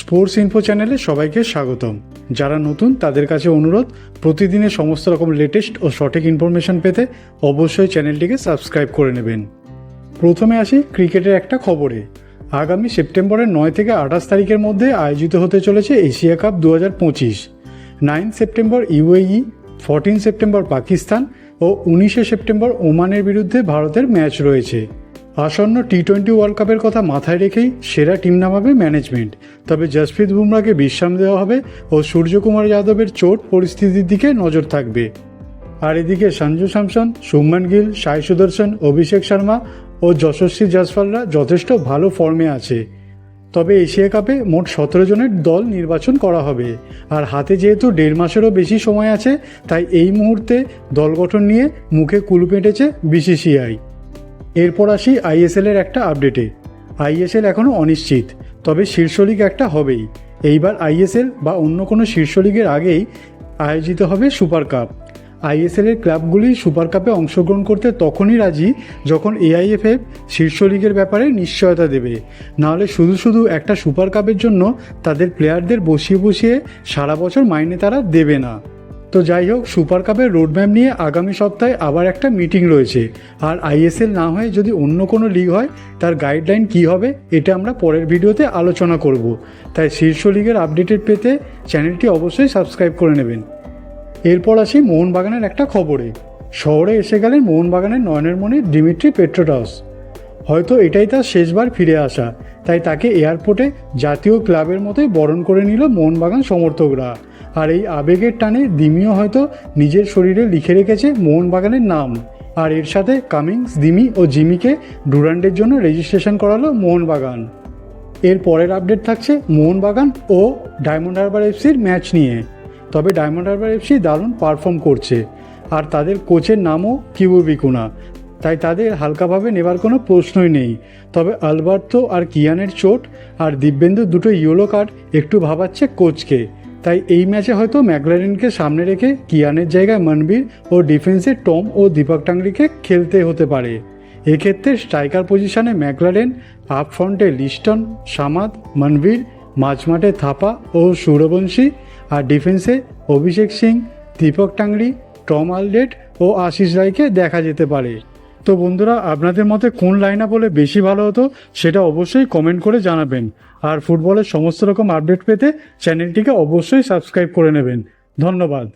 Sports info চ্যানেলে সবাইকে স্বাগতম। যারা নতুন, তাদের কাছে অনুরোধ প্রতিদিনের সমস্ত রকম লেটেস্ট ও সঠিক ইনফরমেশন পেতে অবশ্যই চ্যানেলটিকে সাবস্ক্রাইব করে নেবেন। প্রথমে আসি ক্রিকেটের একটা খবরে। আগামী সেপ্টেম্বরের নয় থেকে আঠাশ তারিখের মধ্যে আয়োজিত হতে চলেছে এশিয়া কাপ দু হাজার পঁচিশ। Nine September UAE, fourteen September Pakistan ও উনিশে সেপ্টেম্বর ওমানের বিরুদ্ধে ভারতের ম্যাচ রয়েছে। আসন্ন টি টোয়েন্টি ওয়ার্ল্ড কাপের কথা মাথায় রেখেই সেরা টিম নামাবে ম্যানেজমেন্ট তবে জসপ্রীত বুমরাকে বিশ্রাম দেওয়া হবে ও সূর্যকুমার যাদবের চোট পরিস্থিতির দিকে নজর থাকবে। আর এদিকে সঞ্জু স্যামসন, শুভমান গিল, সাই সুদর্শন, অভিষেক শর্মা ও যশস্বী জয়সওয়ালরা যথেষ্ট ভালো ফর্মে আছে। তবে এশিয়া কাপে মোট সতেরো জনের দল নির্বাচন করা হবে। আর হাতে যেহেতু দেড় মাসেরও বেশি সময় আছে, তাই এই মুহূর্তে দল গঠন নিয়ে মুখে কুলু পেটেছে বিসিসিআই। এরপর আসি আইএসএল এর একটা আপডেটে আইএসএল এখনও অনিশ্চিত, তবে শীর্ষ লিগ একটা হবেই। এইবার আইএসএল বা অন্য কোনো শীর্ষ লিগের আগেই আয়োজিত হবে সুপার কাপ। আইএসএল এর ক্লাবগুলি সুপার কাপে অংশগ্রহণ করতে তখনই রাজি যখন এআইএফএফ শীর্ষ লিগের ব্যাপারে নিশ্চয়তা দেবে। নাহলে শুধু শুধু একটা সুপার কাপের জন্য তাদের প্লেয়ারদের বসিয়ে বসিয়ে সারা বছর মাইনে তারা দেবে না। তো যাই হোক, সুপার কাপের রোডম্যাপ নিয়ে আগামী সপ্তাহে আবার একটা মিটিং রয়েছে। আর আইএসএল না হয়ে যদি অন্য কোনো লিগ হয়, তার গাইডলাইন কী হবে, এটা আমরা পরের ভিডিওতে আলোচনা করব। তাই শীর্ষ লিগের আপডেটেড পেতে চ্যানেলটি অবশ্যই সাবস্ক্রাইব করে নেবেন। এরপর আসি মোহনবাগানের একটা খবরে। শহরে এসে গেলেন মোহনবাগানের নয়নের মণি ডিমিট্রি পেট্রোটাস। হয়তো এটাই তার শেষবার ফিরে আসা, তাই তাকে এয়ারপোর্টে জাতীয় ক্লাবের মতোই বরণ করে নিল মোহনবাগান সমর্থকরা। আর এই আবেগের টানে দিমিও হয়তো নিজের শরীরে লিখে রেখেছে মোহনবাগানের নাম। আর এর সাথে কামিংস, দিমি ও জিমিকে ডুরান্ডের জন্য রেজিস্ট্রেশন করালো মোহনবাগান। এর পরের আপডেট থাকছে মোহনবাগান ও ডায়মন্ড হারবার এফসির ম্যাচ নিয়ে। তবে ডায়মন্ড হারবার এফসি দারুণ পারফর্ম করছে। আর তাদের কোচের নামও কিবু বিকুনা তাই তাদের হালকাভাবে নেবার কোনো প্রশ্নই নেই। তবে আলবার্তো আর কিয়ানের চোট আর দিব্যেন্দু দুটো ইয়েলো কার্ড একটু ভাবাচ্ছে কোচকে। তাই এই ম্যাচে হয়তো ম্যাকলারেনকে সামনে রেখে কিয়ানের জায়গায় মনবীর ও ডিফেন্সে টম ও দীপক টাংরিকে খেলতে হতে পারে। এক্ষেত্রে স্ট্রাইকার পজিশনে ম্যাকলারেন আপ ফ্রন্টে লিস্টন, সামাদ, মনবীর, মাঝমাঠে থাপা ও সৌরবংশী আর ডিফেন্সে অভিষেক সিং, দীপক টাংরি, টম আলডেট ও আশিস রায়কে দেখা যেতে পারে। তো বন্ধুরা, আপনাদের মতে কোন লাইন বলে বেশি ভালো হতো সেটা অবশ্যই কমেন্ট করে জানাবেন। আর ফুটবলের সমস্ত রকম আপডেট পেতে চ্যানেলটিকে অবশ্যই সাবস্ক্রাইব করে নেবেন। ধন্যবাদ।